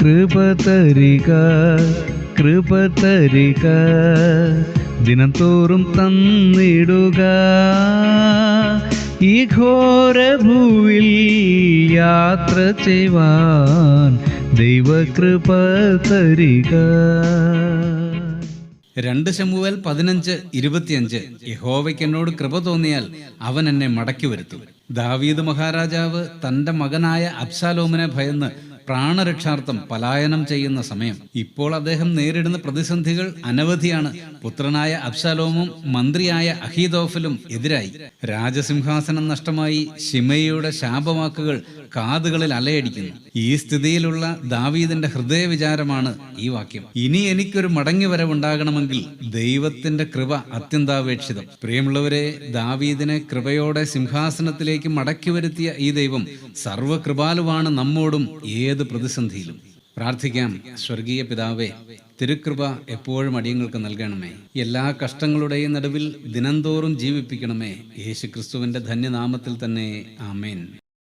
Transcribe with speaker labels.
Speaker 1: കൃപ തരിക കൃപ തരിക ദിനം തോറും തന്നിടുക. ഈ ഘോരഭൂവിൽ യാത്ര ചെയ്യുവാൻ ദൈവകൃപ തരിക.
Speaker 2: രണ്ട് ശമുവൽ പതിനഞ്ച് ഇരുപത്തിയഞ്ച്. യഹോവയ്ക്ക് എന്നോട് കൃപ തോന്നിയാൽ അവൻ എന്നെ മടക്കി വരുത്തും. ദാവീദ് മഹാരാജാവ് തന്റെ മകനായ അബ്സാലോമിനെ ഭയന്ന് പ്രാണരക്ഷാർത്ഥം പലായനം ചെയ്യുന്ന സമയം. ഇപ്പോൾ അദ്ദേഹം നേരിടുന്ന പ്രതിസന്ധികൾ അനവധിയാണ്. പുത്രനായ അബ്സാലോമും മന്ത്രിയായ അഹീദോഫലും എതിരായി. രാജസിംഹാസനം നഷ്ടമായി ഷിമയുടെ ശാപവാക്കുകൾ കാതുകളിൽ അലയടിക്കുന്നു. ഈ സ്ഥിതിയിലുള്ള ദാവീദിന്റെ ഹൃദയവിചാരമാണ് ഈ വാക്യം. ഇനി എനിക്കൊരു മടങ്ങി വരവുണ്ടാകണമെങ്കിൽ ദൈവത്തിന്റെ കൃപ അത്യന്താപേക്ഷിതം. പ്രിയമുള്ളവരെ ദാവീദിനെ കൃപയോടെ സിംഹാസനത്തിലേക്ക് മടക്കി വരുത്തിയ ഈ ദൈവം സർവകൃപാലുവാണ് നമ്മോടും ഏത് പ്രതിസന്ധിയിലും. പ്രാർത്ഥിക്കാം സ്വർഗീയ പിതാവേ തിരുക്കൃപ എപ്പോഴും അടിയങ്ങൾക്ക് നൽകണമേ. എല്ലാ കഷ്ടങ്ങളുടെയും നടുവിൽ ദിനംതോറും ജീവിപ്പിക്കണമേ. യേശു ക്രിസ്തുവിന്റെ ധന്യനാമത്തിൽ തന്നെ ആമേൻ.